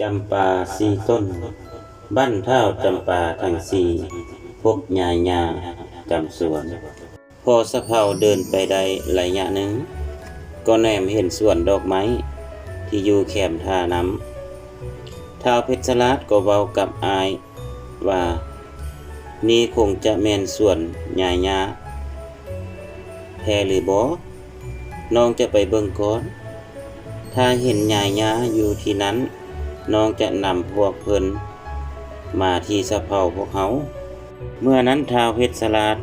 จำปาสีต้นบ้านเท่าจำปาทั้งสี่พบยายาจำสวน พอสะเพาเดินไปได้ระยะหนึ่ง ก็แนมเห็นสวนดอกไม้ ที่อยู่แคมท่าน้ำท้าวเพชรลาดก็เว้ากับอายว่านี่คงจะแมนสวนยายาแพหรือบ่น้องจะไปเบิ่งก่อน ถ้าเห็นยายาอยู่ที่นั้น น้องจะนำพวกเพิ่นมาที่สะเพาพวกเขา เมื่อนั้นท้าวเพชรสลาด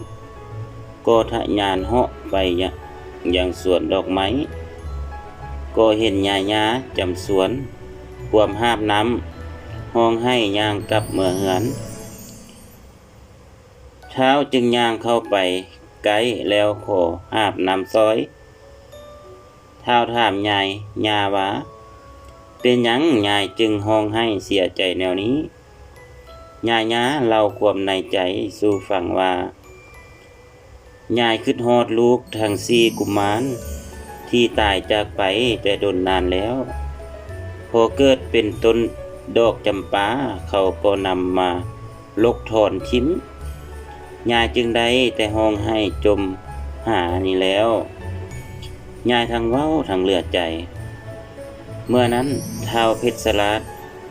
ก็ทะยานเหาะไปอยังยังสวนดอกไม้ ก็เห็นยายาจำสวนความห้าบน้ำห้องให้ย่างกลับเมื่อเหือน เท้าจึงย่างเข้าไปไกลแล้วขอหาบน้ำซอย เท้าถามยายยาว่า เป็นหยังยายจึงห้องให้เสียใจแนวนี้ยายยาเล่าความในใจสู่ฟังว่ายายคิดฮอดลูกทั้งสี่กุมาร ที่ตายจากไปแต่ดนนานแล้ว พอเกิดเป็นต้นดอกจำปาเขาก็นำมาลกถอนทิ้มยายจึงได้แต่ห้องให้จมหานี่แล้วยายทางเว้าทางเลือดใจ เมื่อนั้นท้าวเพชรสลัด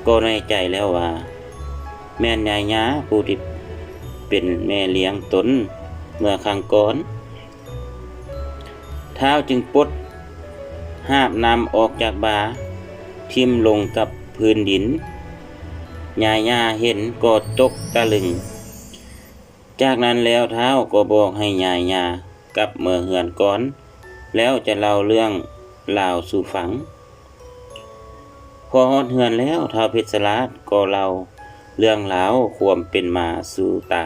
ก็ในใจแล้วว่า แม่นยายยาผู้ที่เป็นแม่เลี้ยงตนเมื่อครั้งก่อนเท้าวจึงปดหาบนำออกจากบาทิ่มลงกับพื้นดินยายยาเห็นก็ตกตะลึง จากนั้นแล้วเท้าก็บอกให้ยายยากลับเมื่อเหือนก่อน แล้วจะเล่าเรื่องลาวสู่ฝัง พอฮอดเหือนแล้วท้าวเพชรสลัดก็เล่าเรื่องราวความเป็นมาสู่ตา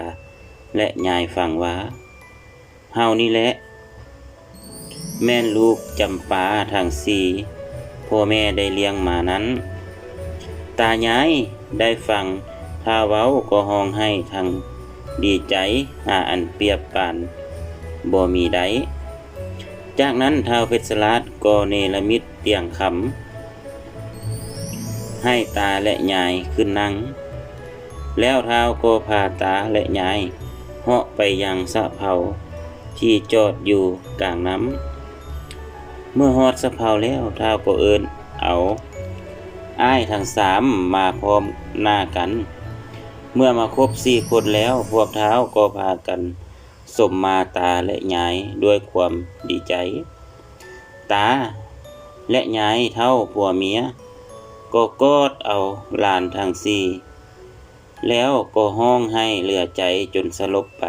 และยายฟังว่าเฮานี่แหละแม่นลูกจำปาทางสีพ่อแม่ได้เลี้ยงมานั้น ตายายได้ฟังท้าเว้าก็ห้องให้ทางดีใจหาอันเปรียบปานบ่มีใดจากนั้นท้าวเพชรสลัดก็เนรมิตเตียงคำ ให้ตาและยายขึ้นนั่ง แล้วเท้าก็พาตาและยายเหาะไปยังสะเพาที่จอดอยู่กลางน้ำ เมื่อฮอดสะเพาแล้วเท้าก็เอินเอาอ้ายทั้งสามมาพร้อมหน้ากัน เมื่อมาครบสี่คนแล้วพวกเท้าก็พากันสมมาตาและยายด้วยความดีใจ ตาและยายเท่าผัวเมีย ก็กอดเอาหลานทั้งสี่ แล้วก็ห้องให้เหลือใจจนสลบไป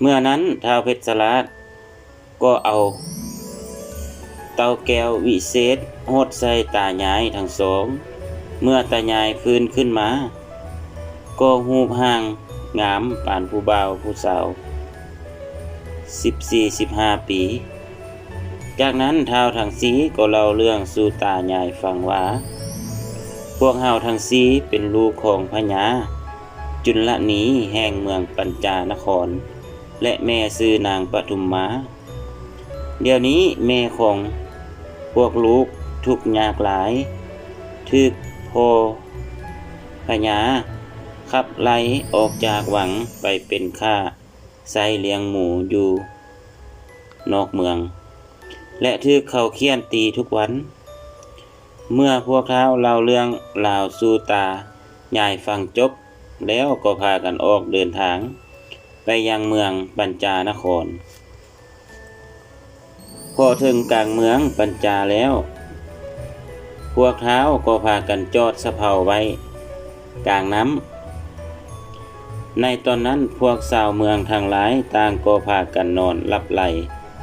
เมื่อนั้นท้าวเพชรสลัดก็เอา เตาแก้ววิเศษโหดใส่ตายายทั้งสอง เมื่อตายายฟื้นขึ้นมา ก็หูบห่างงามปานผู้บ่าวผู้สาวสิบสี่สิบห้าปี จากนั้นท้าวทั้งสีก็เล่าเรื่องสู่ตายายฟังว่า พวกเฮาทั้งสีเป็นลูกของพญาจุลนีแห่งเมืองปัญจานคร และแม่ซื้อนางปทุมมา เดี๋ยวนี้แม่ของพวกลูกทุกยากหลายทึกพอพญาขับไล่ออกจากหวังไปเป็นข้าใส่เลี้ยงหมูอยู่ นอกเมือง และทึกเขาเคี่ยนตีทุกวัน เมื่อพวกเท้าเล่าเรื่องลาวสู่ตายายฟังจบ แล้วก็พากันออกเดินทาง ไปยังเมืองปัญจานคร พอถึงกลางเมืองปัญจาแล้ว พวกเท้าก็พากันจอดสะเพาไว้ กลางน้ำ ในตอนนั้นพวกสาวเมืองทางหลายต่างก็พากันนอนหลับไหล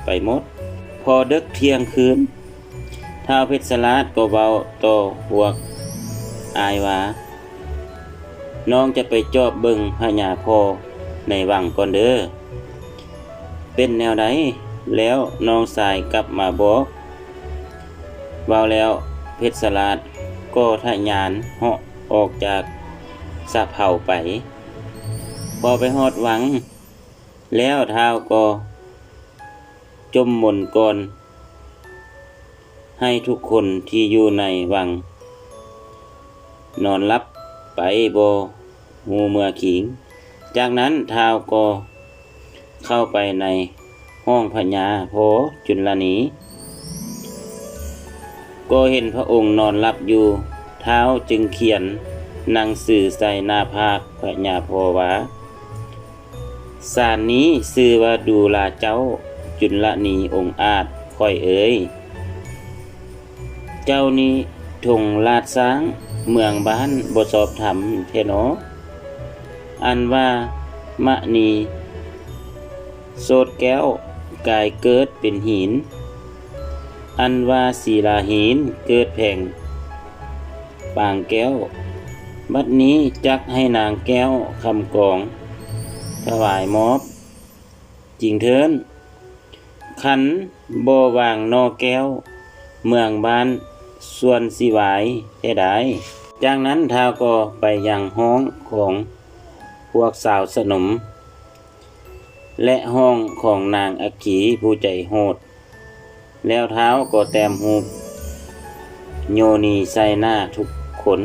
ไปหมด พอดึกเที่ยงคืนท้าวเพชรสลัดก็เบาโตอพวกอายว่าน้องจะไปจอบเบิงพญาพอในวังก่อนเด้อเป็นแนวใดแล้วน้องสายกลับมาบอกเบาแล้วเพชรสลัดก็ทะยานเหาะออกจากสะเผาไป พอไปฮอดหวัง แล้วเท้าก็ จมมนก่อนให้ทุกคนที่อยู่ในวัง นอนรับไปโบ่หูเมื่อขิง จากนั้นท้าวก็เข้าไปในห้องพญาโพจุลนีก็เห็นพระองค์นอนหลับอยู่ เท้าจึงเขียนหนังสือใส่หน้าภาคพญาโพว่าสารนี้ชื่อว่าดูลาเจ้า จุลนีองอาจค่อยเอ๋ยเจ้านี้ทงลาดสร้าง เมืองบ้านบทสอบธรรมเทโนอันว่ามะนีโสดแก้วกายเกิดเป็นหิน อันว่าศีลาหินเกิดแผงปางแก้ว บัดนี้จักให้นางแก้วคำกอง ถวายมอบ จริงเทิน ขันบ่วางนอแก้ว เมืองบ้านส่วนสิหวายแท้ใดจากนั้นท้าวก็ไปยังห้องของพวกสาวสนม และห้องของนางอักขีผู้ใจโหด แล้วเท้าก็แต้มหูโยนีใส่หน้าทุกขน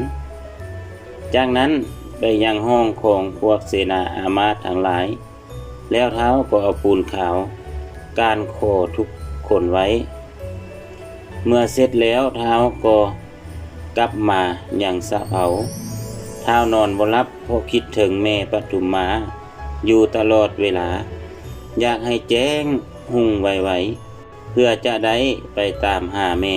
จากนั้นไปยังห้องของพวกเสนาอามาต์ทั้งหลาย แล้วเท้าก็เอาปูนขาว การโคทุกคนไว้ เมื่อเสร็จแล้วเท้าก็กลับมาอย่างสะเผาเท้านอนบรับเพราะคิดถึงแม่ปฐุมมา อยู่ตลอดเวลา อยากให้แจ้งหุ่งไวๆเพื่อจะได้ไปตามหาแม่